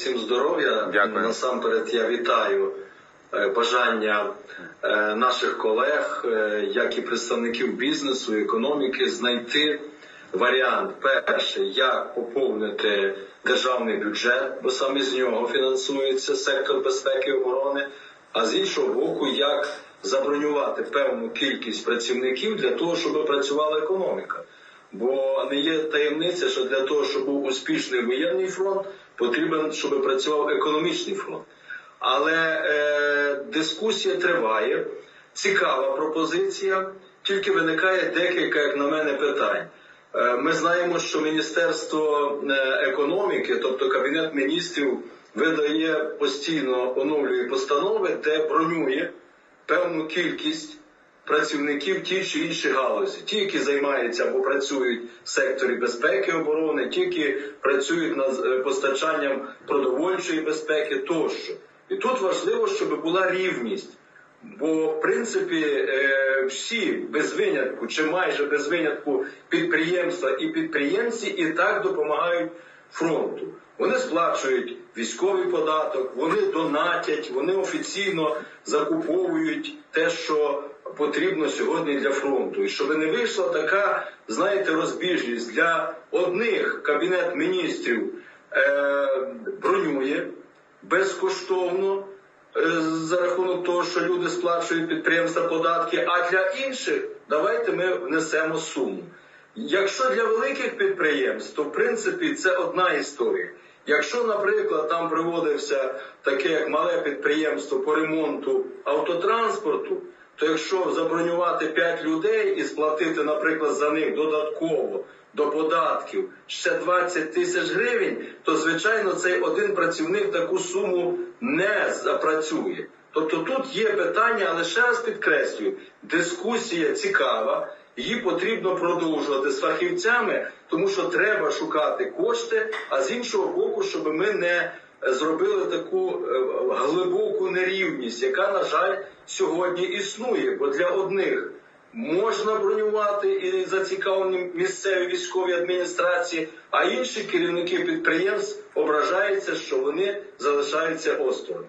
Всім здоров'я. Дякую. Насамперед я вітаю е, бажання е, наших колег, е, як і представників бізнесу, економіки, знайти варіант перший, як поповнити державний бюджет, бо саме з нього фінансується сектор безпеки і оборони. А з іншого боку, як забронювати певну кількість працівників для того, щоб працювала економіка. Бо не є таємниця, що для того, щоб був успішний воєнний фронт, потрібен, щоб працював економічний фронт. Але е, дискусія триває, цікава пропозиція, тільки виникає декілька, як на мене, питань. Е, ми знаємо, що Міністерство е, економіки, тобто Кабінет міністрів, видає постійно оновлює постанови, де бронює певну кількість працівників ті чи інші галузі, ті, які займаються або працюють в секторі безпеки оборони, ті, які працюють над е, постачанням продовольчої безпеки тощо. І тут важливо, щоб була рівність. Бо, в принципі, е, всі без винятку, чи майже без винятку підприємства і підприємці і так допомагають фронту. Вони сплачують військовий податок, вони донатять, вони офіційно закуповують те, що потрібно сьогодні для фронту. І щоб не вийшла така, знаєте, розбіжність для одних кабінет міністрів е, бронює безкоштовно е, за рахунок того, що люди сплачують підприємства податки, а для інших давайте ми внесемо суму. Якщо для великих підприємств, то в принципі це одна історія. Якщо, наприклад, там приводився таке як мале підприємство по ремонту автотранспорту, то якщо забронювати 5 людей і сплатити, наприклад, за них додатково до податків ще 20 тисяч гривень, то звичайно цей один працівник таку суму не запрацює. Тобто тут є питання, але ще раз підкреслюю, дискусія цікава, її потрібно продовжувати з фахівцями, тому що треба шукати кошти, а з іншого боку, щоб ми не зробили таку е, глибоку нерівність, яка, на жаль, сьогодні існує. Бо для одних можна бронювати і зацікавлені місцеві військові адміністрації, а інші керівники підприємств ображаються, що вони залишаються осторонь.